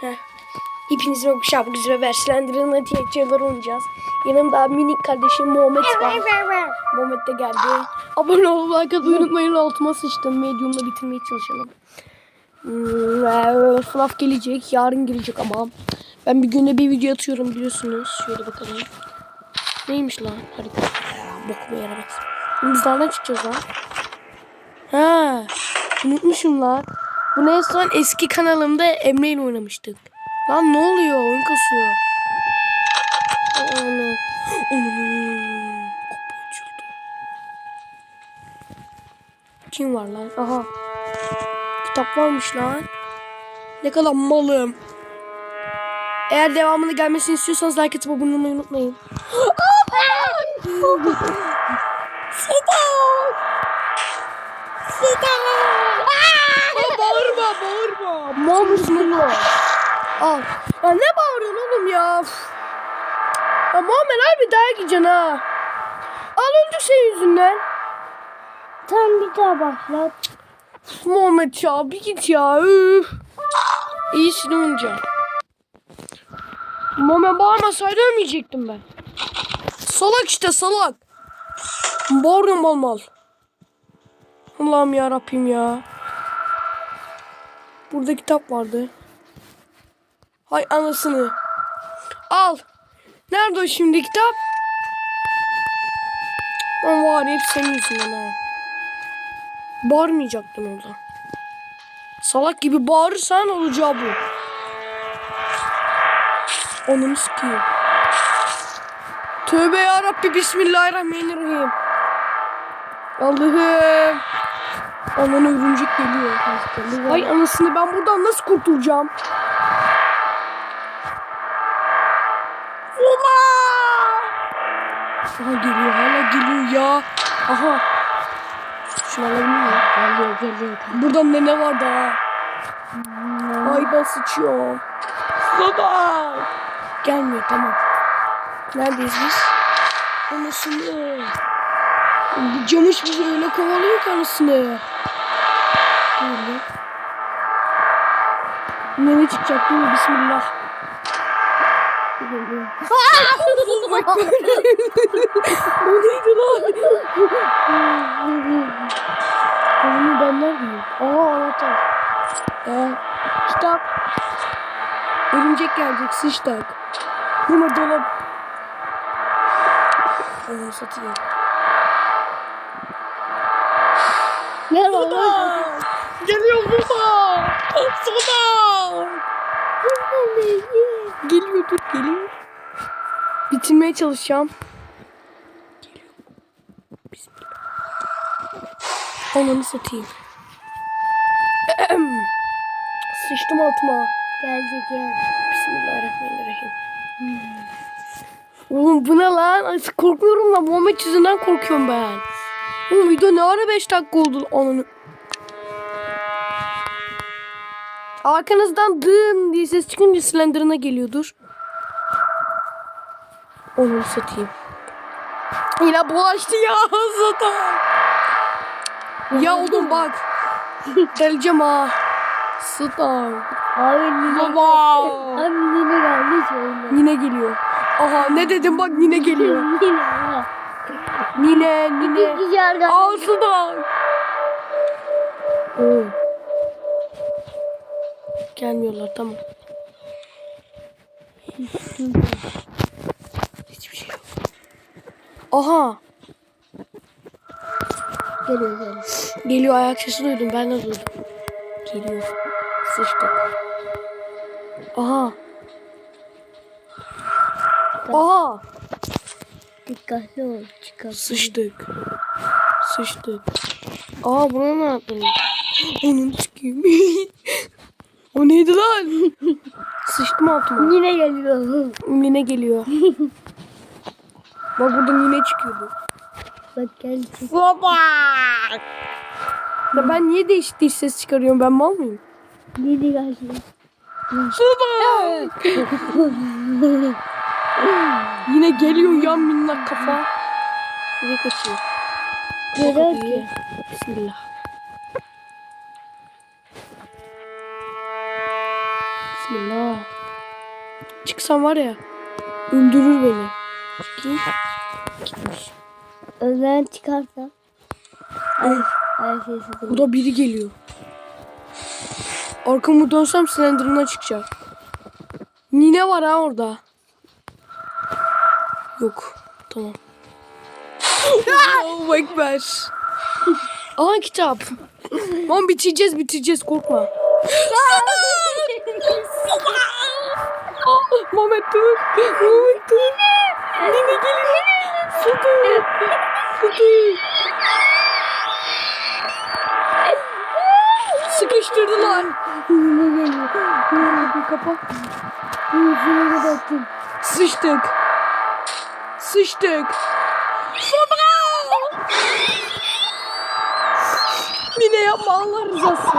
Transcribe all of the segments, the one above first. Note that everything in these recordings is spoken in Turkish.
Heh. İpinizi okuşap güzel verslendirin hediyeçiler oynayacağız. Yanımda minik kardeşim Muhammed var. Muhammed de geldi. Abone olup like atmayı unutmayın. Altıma sıçtım. Medium'la bitirmeye çalışalım. Hmm, gelecek. Yarın gelecek ama. Ben bir günde bir video atıyorum biliyorsunuz. Şöyle bakalım. Neymiş lan? Hadi. Ya, bokuma yaramaz. Biz daha ne çıkacağız lan? Ha, unutmuşum lan. Bu en son eski kanalımda Emre ile oynamıştık. Lan ne oluyor? Oyun kasıyor. Ana. Kapı açıldı. Kim var lan? Aha. Kitap varmış lan. Ne kadar malım. Eğer devamını gelmesini istiyorsanız like atıp abone olmayı unutmayın. Soda! Soda! Bağırma bağırma. Mal mısın oğlum? Al. Ya ne bağırıyorsun oğlum ya? Ya Muhammed abi daha gideceksin ha. Al öldük senin yüzünden. Tam bir daha başlat. Üf, Muhammed ya bir git ya. Üf. İyisini oynayacağım. Muhammed bağırmasaydı ölmeyecektim ben. Salak işte salak. Bağırıyorum mal mal. Allah'ım ya Rabbim ya. Burada kitap vardı. Hay anasını. Al. Nerede o şimdi kitap? Lan var hep senin yüzünden ha. Bağırmayacaktın orada. Salak gibi bağırırsan olacağı bu. Onu sikeyim. Tövbe yarabbi bismillahirrahmanirrahim. Allah'ım. Ananı örümcek geliyor. Ay anasını ben buradan nasıl kurtulacağım? Ula! Aha geliyor hala geliyor ya. Aha. Şunu alabilir miyim? Geliyor geliyor. Burada ne ne var daha? Ay ben sıçıyorum. Baba. Gelmiyor tamam. Neredeyiz biz? Anasını. Camış bizi öyle kovalıyor ki anasını. Böyle. Ne ne çıkacak değil mi? Bismillah. Bak böyle. o neydi lan? Onu ben neredeyim? Aa anahtar. Ee, kitap. Örümcek gelecek sıçtak. Buna dolap. Onu satayım. Ne var lan? Geliyor burada. Soda. Geliyor dur geliyor. Bitirmeye çalışacağım. Ananı satayım. Sıçtım altıma. Geldi gel. Bismillahirrahmanirrahim. Oğlum bu ne lan? Ay, korkuyorum lan. Muhammed yüzünden korkuyorum ben. Oğlum video ne ara 5 dakika oldu? Ananı. Arkanızdan dın diye ses çıkınca Slender'ına geliyordur. Onu satayım. Yine bulaştı ya zaten. Ya oğlum bak. Deleceğim ha. Star. Abi nine Baba. Abi nine geldi. Nine geliyor. Aha ne dedim bak Nine geliyor. Nine, Nine. Geldi. Ağzına. Oo. Gelmiyorlar tamam. Hiçbir şey yok. Aha. Geliyor geliyor. Geliyor ayak sesi duydum ben de duydum. Geliyor. Sıçtık. Aha. Aha. Dikkatli ol. Çıkar. Sıçtık. Sıçtık. Aa buna ne yaptın? Onun çıkayım. o neydi lan? Sıçtım altıma. Yine geliyor. Yine geliyor. Bak buradan yine çıkıyordu. Bak geldi. Baba. Ya ben niye değişik değişik ses çıkarıyorum? Ben mal mıyım? Yine geldi. Baba. Yine geliyor yan minnak kafa. Nereye kaçıyor? Kapıyı. ki. Bismillah. Bismillah. Çıksam var ya öldürür beni. Çıkayım. Gitmiş. Önden çıkarsa. Ay, ay sesi duyuyor. Burada biri geliyor. Arkamı dönsem Slenderman'a çıkacak. Nine var ha orada. Yok. Tamam. Allahu Ekber. Aa kitap. Lan bitireceğiz bitireceğiz korkma. Mehmet dur. Mehmet dur. Nine gelin. Su dur. Sıkıştırdılar. Kapa. Yüzüne bakın. Sıçtık. Sıçtık. Sonra. Nine yapma Allah rızası.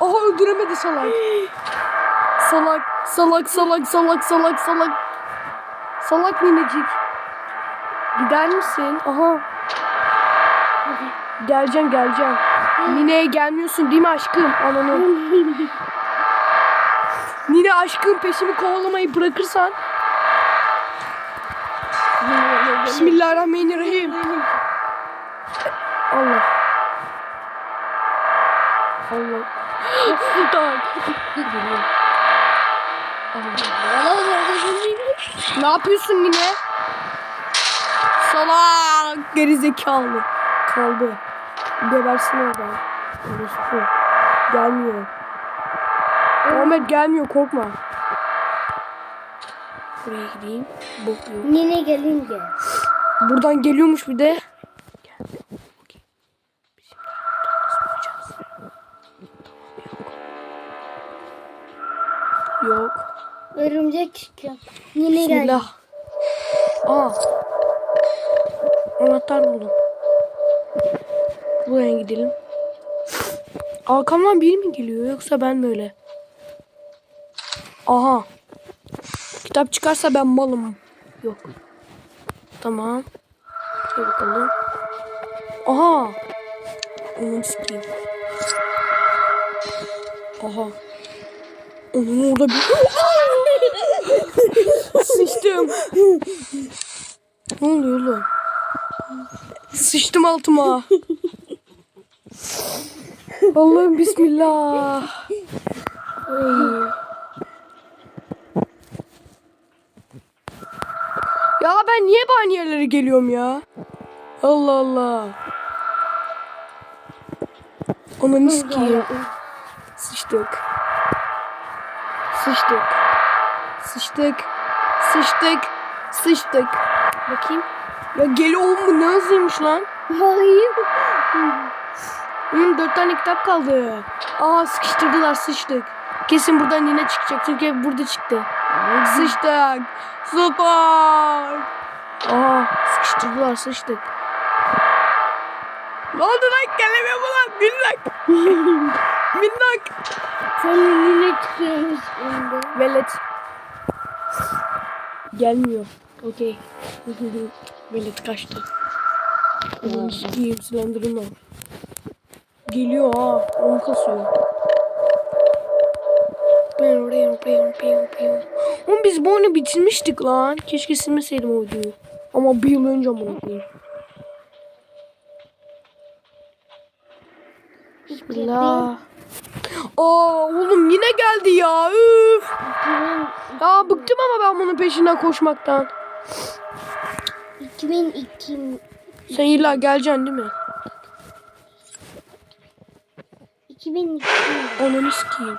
Aha öldüremedi salak. Salak, salak, salak, salak, salak, salak. Salak ninecik. Gider misin? Aha. Geleceğim, geleceğim. Nine'ye gelmiyorsun değil mi aşkım? Ananı. Nine aşkım peşimi kovalamayı bırakırsan. Bismillahirrahmanirrahim. Allah. Allah. Sultan. ne yapıyorsun Nine? Salak. Gerizekalı. Kaldı. Gebersin orada. Orası. Gelmiyor. Ahmet gelmiyor korkma. Buraya gideyim. Yok. Yine gelince. Buradan geliyormuş bir de. Yok. Örümcek çıkıyor. Yine. Bismillah. Aa. Anahtar buldum. Buraya gidelim. Arkamdan biri mi geliyor yoksa ben mi öyle? Aha. Kitap çıkarsa ben malım. Yok. Tamam. Şöyle bakalım. Aha. Onu sikeyim. Aha. Onun orada bir... Sıçtım. ne oluyor oğlum? Sıçtım altıma. Allah'ım bismillah. Ya ben niye aynı yerlere geliyorum ya? Allah Allah. Ananı sikeyim. Sıçtık. Sıçtık. Sıçtık. Sıçtık. Sıçtık. Bakayım. Ya geliyor mu ne hızlıymış lan? Hayır. Hmm, dört tane kitap kaldı. Aa sıkıştırdılar sıçtık. Kesin buradan yine çıkacak çünkü burada çıktı. Sıçtık. Süper. Aa sıkıştırdılar sıçtık. Ne oldu lan gelemiyor mu lan? Minnak. Minnak. Sen yine çıkıyormuş şimdi. Velet. Gelmiyor. Okey. Velet kaçtı. Onu sikiyim Slender'ın o. Geliyor ha. Onu kasıyor. Oğlum biz bu oyunu bitirmiştik lan. Keşke silmeseydim o videoyu. Ama bir yıl önce bunu koyayım. Bismillah. Aa oğlum yine geldi ya. Üf. Ya bıktım ama ben bunun peşinden koşmaktan. 2002 Sen illa geleceksin değil mi? 2002 Ananı sikeyim.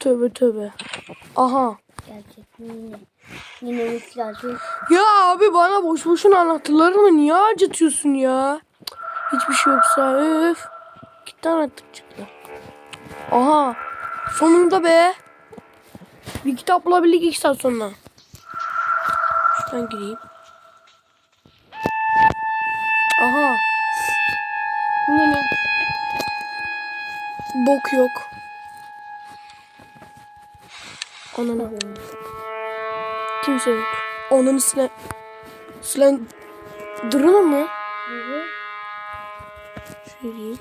Tövbe tövbe. Aha. gerçek mi yine? Yine ihtiyacı Ya abi bana boş boşuna anahtarlarımı niye harcatıyorsun ya? Hiçbir şey yoksa öf. Gitti anahtar çıktı. Aha. Sonunda be. Bir kitap bulabildik iki saat sonra. Şuradan gireyim. Aha. Yine Bok yok. Ananı. Kimse yok. Onun silen... Silen... Durun mu? Şöyle diyeyim.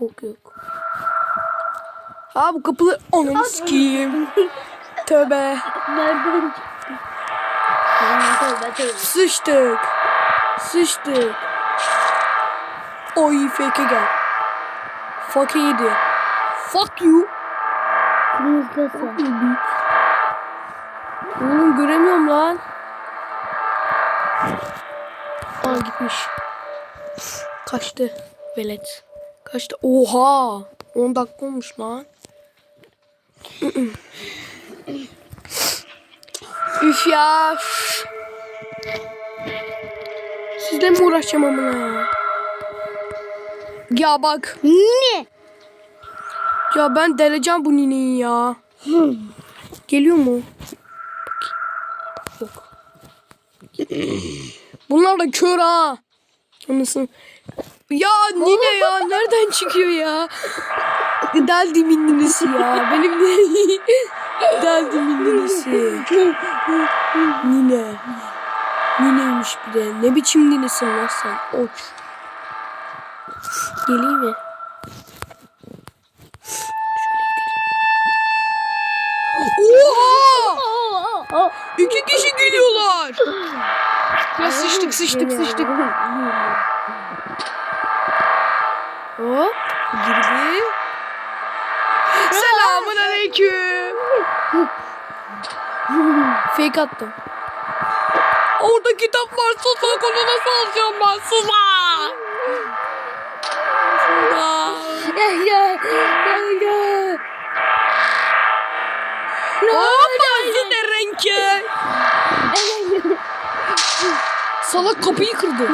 Bok yok. Ha bu kapıları ananı sikeyim. Tövbe. Nereden çıktı? Tövbe tövbe. Sıçtık. Sıçtık. Oy fake gel. Fuck yedi. Fuck you. Kırmızı kasa. Oğlum göremiyorum lan. Aa gitmiş. Kaçtı. Velet. Kaçtı. Oha. 10 dakika olmuş lan. Üf ya. Sizle mi uğraşacağım amına ya? Ya bak. Ne? Ya ben deleceğim bu nineyi ya. Geliyor mu? Bakayım. Yok. Bunlar da kör ha. Anasını. Ya nine ya nereden çıkıyor ya? Deldimin ninesi ya. Benim de Deldimin ninesi. Nine. Nineymiş bir de. Ne biçim ninesin lan sen? Oç. Geleyim mi? Oha! İki kişi geliyorlar. Ya sıçtık sıçtık sıçtık. Hop girdim. Selamun aleyküm. Fake attım. Orada kitap var. Sus onu nasıl alacağım ben? Sus lan. Sus lan. Gel gel gel gel. Hoppa yine Salak kapıyı kırdı.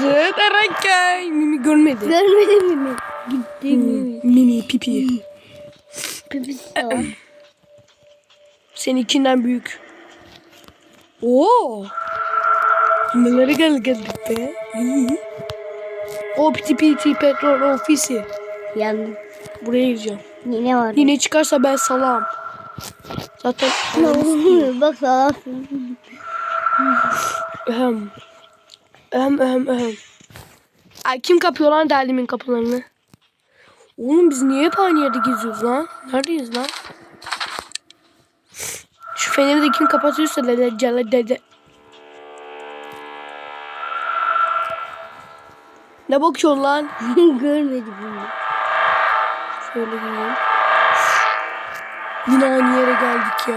Zıt renke. Mimi görmedi. Görmedin mi? Gitti mi? Mimi pipi. Pipisi o. Seninkinden büyük. Oo. Nelere gel geldik be. İyi. O piti piti petrol ofisi. Yandım. Buraya gireceğim. Yine var. Yine çıkarsa ben salam. Zaten? Bak salarsın. Ehem. Ehem ehem ehem. Ay kim kapıyor lan derdimin kapılarını? Oğlum biz niye hep aynı yerde geziyoruz lan? Neredeyiz lan? Şu feneri de kim kapatıyorsa dede cele dede. Ne bakıyorsun lan? Görmedi bunu. Şöyle gireyim. Yine aynı yere geldik ya.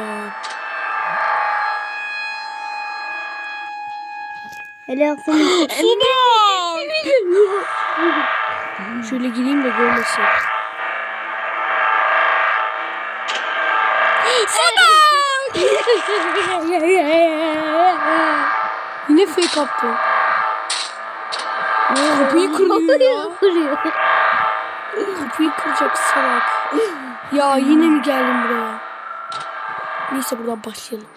Hele. Sudan! Şöyle gireyim de görmesin. Yine fake attı. Kapıyı kırıyor ya. Kapıyı kıracak salak. Ya yine mi geldin buraya? Neyse buradan başlayalım.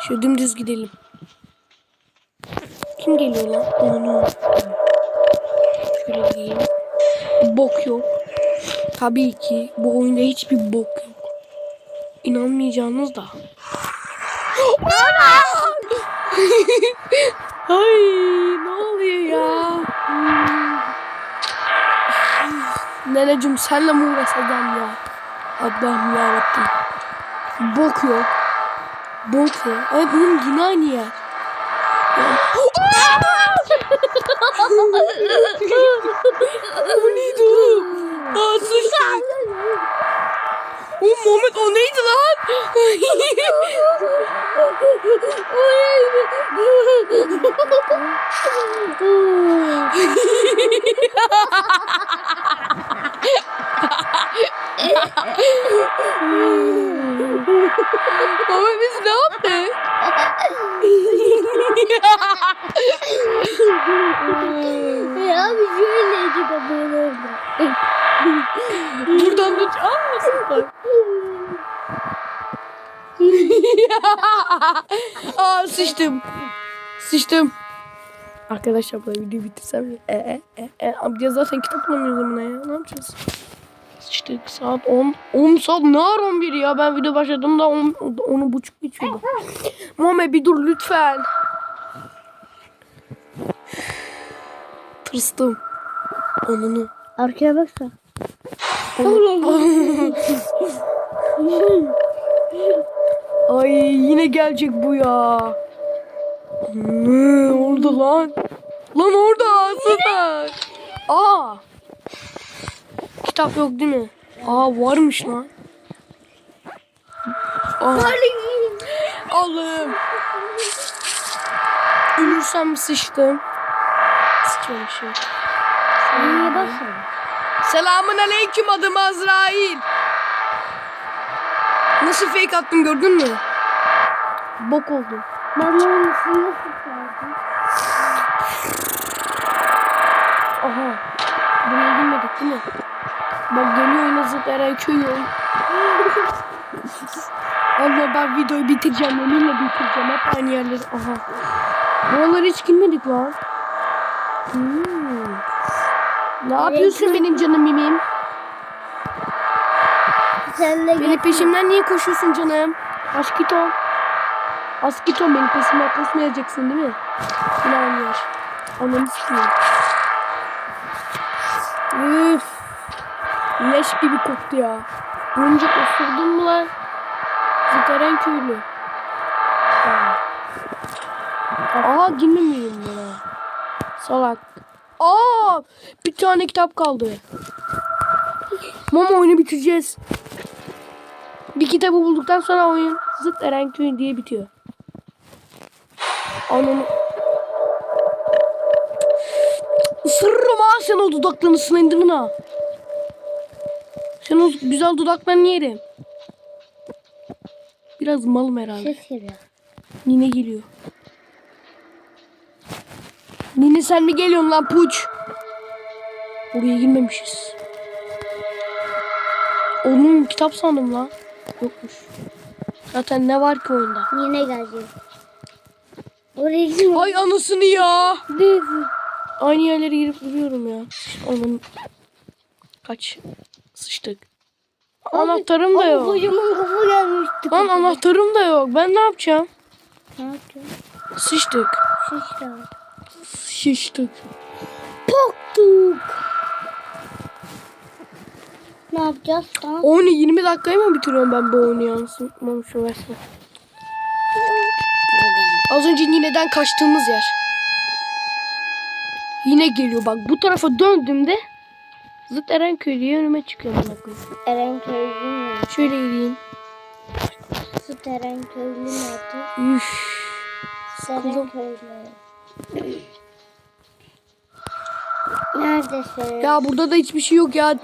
Şöyle dümdüz gidelim. Kim geliyor lan? Onu. Şöyle diyeyim. Bok yok. Tabii ki bu oyunda hiçbir bok yok. İnanmayacağınız da. Ay Neneciğim senle mi uğraşacağım ya? Allah'ım yarabbim. Bok yok. Bok yok. Ay bunun yine aynı yer. O neydi oğlum? Aa sıçtık. Oğlum Muhammed o neydi lan? Baba biz ne yaptık? Ya abi şöyleydi kapının orada. Buradan tut. Aa bak. Aa sıçtım. Sıçtım. Arkadaşlar bu videoyu bitirsem mi? E, e, e, e. Abi ya zaten kitap bulamıyoruz amına ya. Ne yapacağız? Sıçtık saat 10. 10 saat ne var 11 ya? Ben video başladığımda 10, 10'u buçuk geçiyordu. Muhammed bir dur lütfen. Tırstım. Onunu. Arkaya baksana. Ay yine gelecek bu ya. Oldu lan? Lan orada aslında. Aa. Kitap yok değil mi? Aa varmış lan. Aa. Allah'ım. Ölürsem sıçtım. Sıçmamışım. Niye baksana? Selamun aleyküm adım Azrail. Nasıl fake attım gördün mü? Bok oldum. Ben onun üstüne. Aha. Buraya girmedik değil mi? Bak geliyor zıt Eray köyü. Allah ben videoyu bitireceğim. Eminle bitireceğim. Hep aynı yerleri. Aha. Buralara hiç girmedik lan. Hmm. Ne yapıyorsun benim canım mimim? Sen de Benim peşimden niye koşuyorsun canım? Aşkito. Aşkito benim peşimden koşmayacaksın değil mi? Aynı yer. Ananı sikeyim. Üf. Leş gibi koktu ya. Boncuk osurdun mu lan? Zıkaren köylü. Aa. Aha girmemeyeyim buna. Salak. Aa, bir tane kitap kaldı. Mama oyunu bitireceğiz. Bir kitabı bulduktan sonra oyun Zıt Erenköy diye bitiyor. Ananı... Isırırım ha sen o dudaklarını ha. Sen o güzel dudaklarını yerim. Biraz malım herhalde. Ses geliyor. Nine geliyor. Nine sen mi geliyorsun lan puç? Oraya girmemişiz. Onun kitap sandım lan. Yokmuş. Zaten ne var ki oyunda? Yine gelecek. Oraya. Ay anasını ya. Aynı yerlere girip duruyorum ya. Onun kaç sıçtık. Anahtarım da yok. Kocaman kafa gelmişti. Lan anahtarım da yok. Ben ne yapacağım? Ne? Sıçtık. Şişler. Şiştik. Poktuk. Ne yapacağız? Tamam. Oyunu 20 dakikaya mı bitiriyorum ben bu oyunu yansıtmamışım resmen. Az önce Nine'den kaçtığımız yer. Yine geliyor bak bu tarafa döndüğümde Zıt Erenköy diye önüme çıkıyor bana koyayım. Eren köylü mü? Şöyle gideyim. Süt Eren köylü nerede? Üf. Eren Sıkıldım. köylü. Neredesin? Ya burada da hiçbir şey yok ya.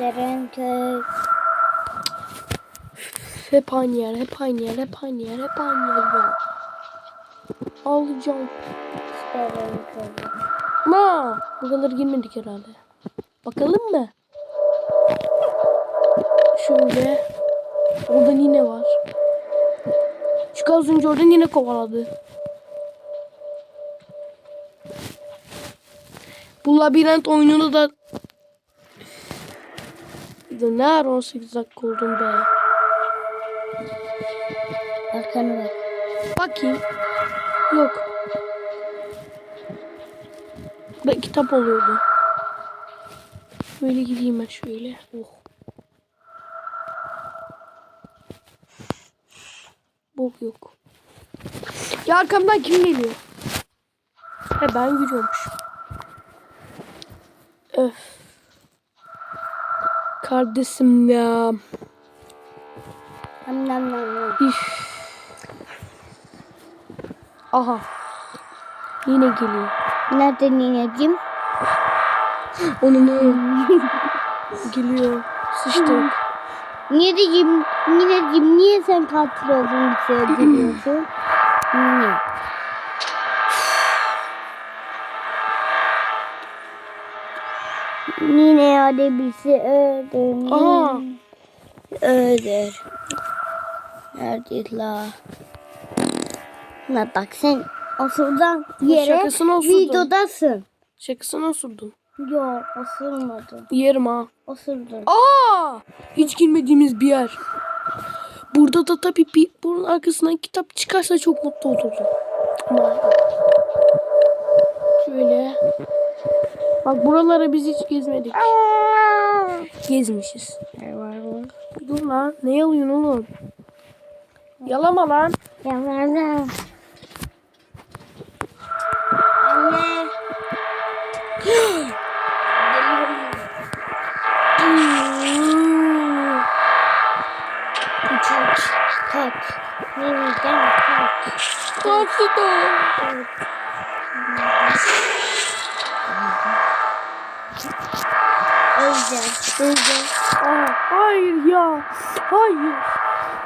Eren köy. Hep aynı yer, hep aynı yer, hep aynı yer, hep aynı yer ya. Köylü. Ma, buraları girmedik herhalde. Bakalım mı? Şöyle. Orada yine var. Çünkü az önce oradan yine kovaladı. Bu labirent oyununu da ne ara 18 dakika oldum be. Arkana bak. Bakayım. Yok. Ve kitap oluyordu. Böyle gideyim ben şöyle. Oh. Bok yok. Ya arkamdan kim geliyor? He ben yürüyormuş. Öf. Kardeşim ya. Nam nam nam nam. Aha. Yine geliyor. Nerede nineciğim? Onun geliyor. Sıçtık. Nineciğim, nineciğim niye sen katil olduğunu söylüyorsun? Niye? Nine hadi bizi öldür. Aha. Öldür. Nerede la? Na bak sen osurdan yere şakasını osurdun. videodasın. Şakasını osurdum. Yok osurmadın. Yerim ha. Osurdun. Aa! Hiç girmediğimiz bir yer. Burada da tabii bir bunun arkasından kitap çıkarsa çok mutlu olurdum. Ama Bak buraları biz hiç gezmedik. Gezmişiz. Dur lan. Ne yalıyorsun oğlum? Yalama lan. Yanlardan. Kaç. Yeniden kaç. Tatlı da. Öleceğim. Öleceğim. Aa, hayır ya. Hayır.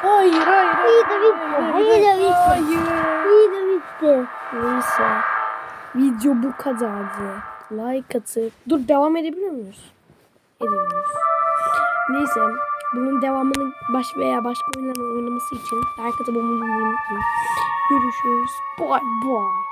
Hayır hayır. hayır. İyi de bitti. İyi de bitti. Hayır. İyi de bitti. Neyse. Video bu kadardı. Like atıp. Dur devam edebiliyor muyuz? Edemiyoruz. Neyse. Bunun devamını baş veya başka oyunların oynaması için like atıp abone olmayı unutmayın. Görüşürüz. Bye bye.